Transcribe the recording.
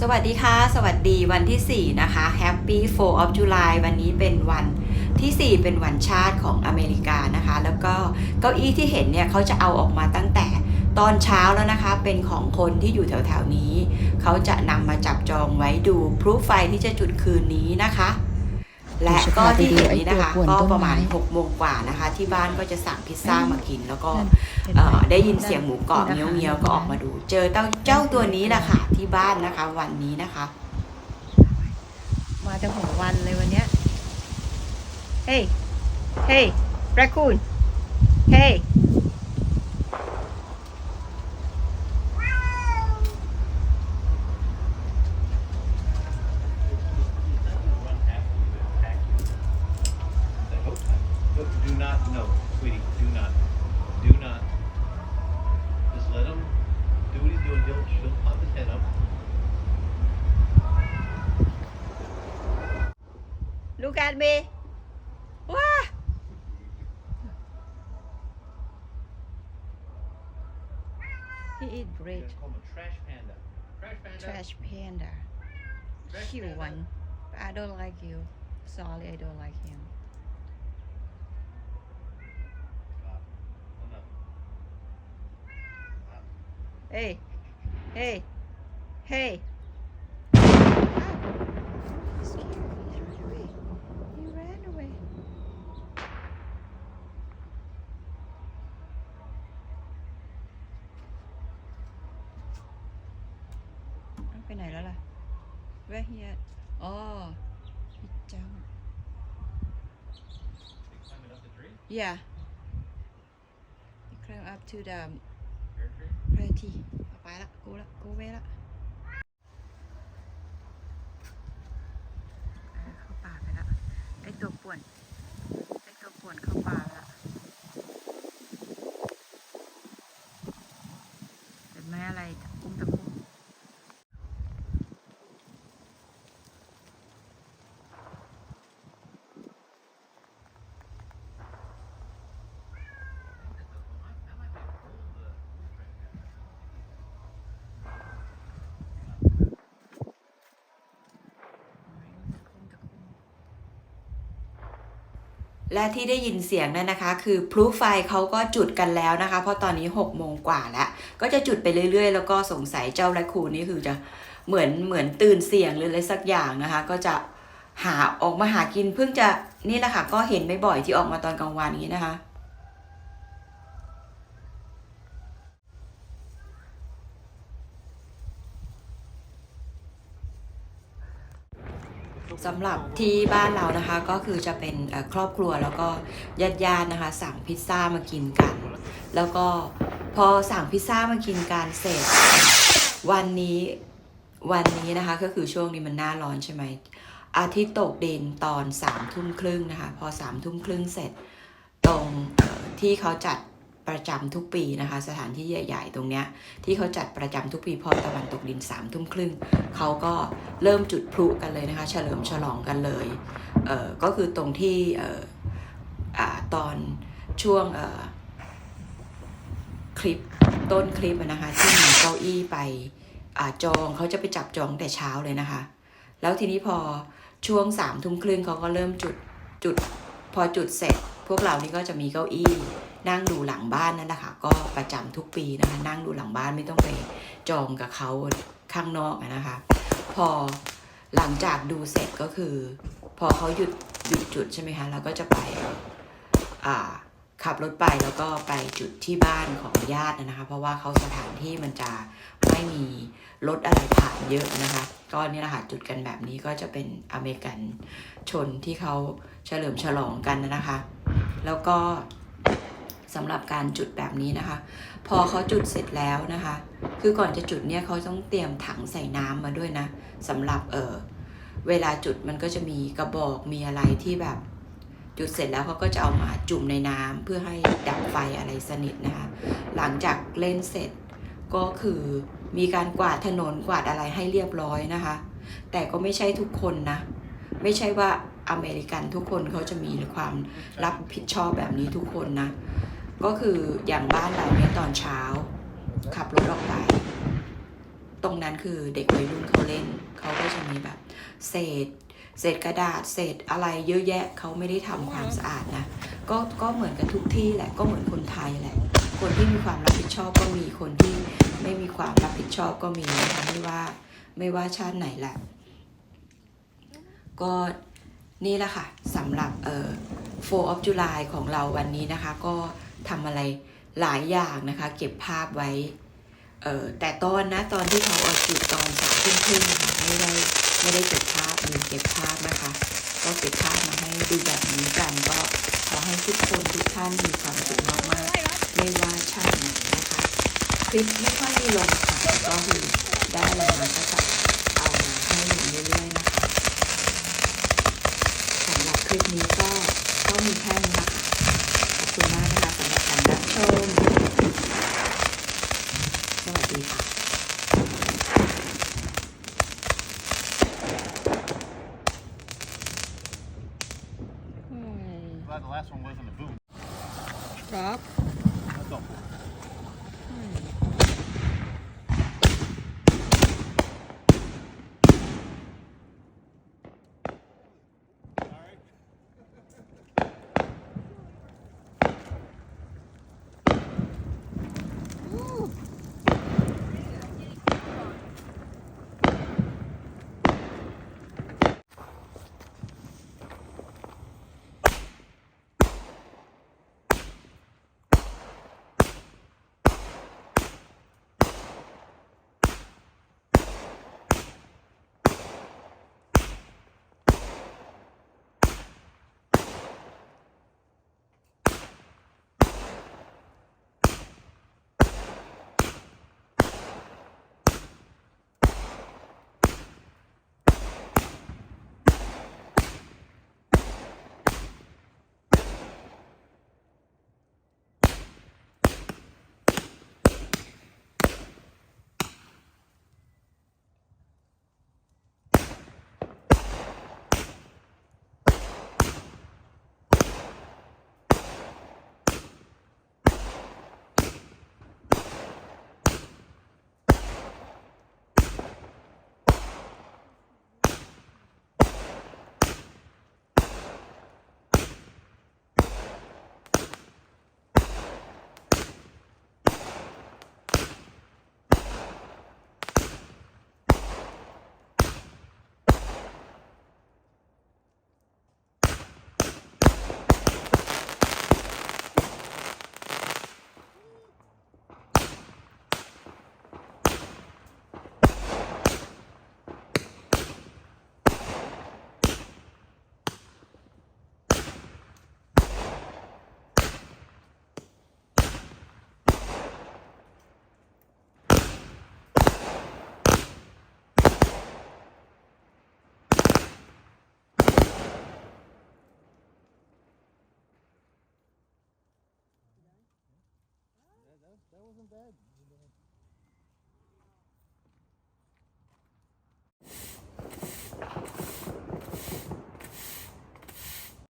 สวัสดีค่ะ สวัสดีวันที่ 4 นะคะ Happy 4 of July วันนี้เป็นวันที่ 4 เป็นวันชาติของอเมริกานะคะ แล้วก็เก้าอี้ที่เห็นเนี่ยเขาจะเอาออกมาตั้งแต่ตอนเช้าแล้วนะคะ เป็นของคนที่อยู่แถวๆนี้ เขาจะนำมาจับจองไว้ดูพลุไฟที่จะจุดคืนนี้นะคะ และก็ที่เห็นนี้นะคะก็ประมาณ6โมงกว่านะคะ ที่บ้านก็จะสั่งพิซซ่ามากิน แล้วก็เอ่อได้ยินเสียงหมูกรอบเงี้ยวๆก็ออกมาดู เจอเจ้าเจ้าตัวนี้แหละค่ะที่บ้านนะคะ วันนี้นะคะ มาจะหัววันเลยวันเนี้ยเฮ้ยเฮ้ยแรคคูนเฮ้ look at me ว้า he eat You're great gonna call him a trash panda. Trash panda. trash panda Trash cute panda. one I don't like you sorry I don't like him. Ah, enough. Stop. hey hey hey ไปไหนแล้วล่ะ Where he at อ๋อ he jumped They climbing up the tree? yeah he climbed up to the Pear tree? เพลทีเอาไปละกูละกูเวละเออเข้าป่าไปละไอตัวป่วนไอตัวป่วนเข้าป่าละเห็นไหมอะไรตะคุ่มตะคุ่ม และที่ได้ยินเสียงนั่นนะคะ คือพลุไฟเขาก็จุดกันแล้วนะคะ เพราะตอนนี้6โมงกว่าแล้ว ก็จะจุดไปเรื่อยๆ แล้วก็สงสัยเจ้าแรคคูนนี่คือจะเหมือนเหมือนตื่นเสียงหรืออะไรสักอย่างนะคะ ก็จะหาออกมาหากินเพิ่งจะนี่แหละค่ะก็เห็นไม่บ่อยที่ออกมาตอนกลางวันนี้นะคะ สำหรับที่บ้านเรานะคะก็คือจะเป็นครอบครัวแล้วก็ญาติๆนะคะ สั่งพิซซ่ามากินกัน แล้วก็พอสั่งพิซซ่ามากินกันเสร็จ วันนี้วันนี้นะคะก็คือช่วงนี้มันหน้าร้อนใช่ไหมอาทิตย์ตกดินตอนสามทุ่มครึ่งนะคะ พอสามทุ่มครึ่งเสร็จ ตรงที่เขาจัด ประจำทุกปีนะคะ สถานที่ใหญ่ ๆ ตรงเนี้ยที่เขาจัดประจำทุกปีพอตะวันตกดินสามทุ่มครึ่งเขาก็เริ่มจุดพลุกันเลยนะคะ เฉลิมฉลองกันเลยเออก็คือตรงที่เอออ่าตอนช่วงเออคลิปต้นคลิปนะคะที่มีเก้าอี้ไปอาจองเขาจะไปจับจองแต่เช้าเลยนะคะ แล้วทีนี้พอช่วงสามทุ่มครึ่งเขาก็เริ่มจุดจุด พอจุดเสร็จ พวกเรานี่ก็จะมีเก้าอี้นั่งดูหลังบ้านนั่นแหละค่ะก็ประจำทุกปีนะคะนั่งดูหลังบ้านไม่ต้องไปจองกับเขาข้างนอกนะคะ พอหลังจากดูเสร็จก็คือ พอเขาหยุดหยุดจุดใช่ไหมคะเราก็จะไปอ่าขับรถไปแล้วก็ไปจุดที่บ้านของญาตินะคะ เพราะว่าเขาสถานที่มันจะไม่มีรถอะไรผ่านเยอะนะคะ ก็นี่แหละค่ะจุดกันแบบนี้ก็จะเป็นอเมริกันชนที่เขาเฉลิมฉลองกันนะคะ แล้วก็สำหรับการจุดแบบนี้นะคะ พอเขาจุดเสร็จแล้วนะคะ คือก่อนจะจุดเนี่ยเขาต้องเตรียมถังใส่น้ำมาด้วยนะสำหรับเออเวลาจุดมันก็จะมีกระบอกมีอะไรที่แบบ จุดเสร็จแล้วเขาก็จะเอามาจุ่มในน้ำเพื่อให้ดับไฟอะไรสนิทนะคะ หลังจากเล่นเสร็จก็คือมีการกวาดถนนกวาดอะไรให้เรียบร้อยนะคะ แต่ก็ไม่ใช่ทุกคนนะ ไม่ใช่ว่า อเมริกันทุกคนเขาจะมีความรับผิดชอบแบบนี้ทุกคนนะ ก็คืออย่างบ้านเราเนี่ยตอนเช้า ขับรถออกไป ตรงนั้นคือเด็กวัยรุ่นเขาเล่น เขาก็จะมีแบบเศษ เศษกระดาษ เศษอะไรเยอะแยะเขาไม่ได้ทำความสะอาดนะ ก็ก็เหมือนกันทุกที่แหละ ก็เหมือนคนไทยแหละ คนที่มีความรับผิดชอบก็มีคนที่ไม่มีความรับผิดชอบก็มีนะคะไม่ว่าไม่ว่าชาติไหนแหละ ก็ นี่แหละค่ะสำหรับเอ่อ 4 of July ของเราวันนี้นะคะ ก็ทำอะไรหลายอย่างนะคะ เก็บภาพไว้เออแต่ตอนนะตอนที่เขาเอาจุดตอนสามทุ่มครึ่งค่ะไม่ได้ไม่ได้เก็บภาพลืมเก็บภาพนะคะ ก็เก็บภาพมาให้ดูแบบนี้กันก็ขอให้ทุกคนทุกท่านมีความสุขมากๆไม่ว่าชาติไหนนะคะคลิปไม่ค่อยมีลงค่ะก็คือได้อะไรมาก็จะเอามาให้ลงเรื่อยๆนะคะสำหรับค ลิปนี้ก็ก็มีแค่นี้ละค่ะขอบคุณมากนะคะสำหรับการรับชม wasn't bad.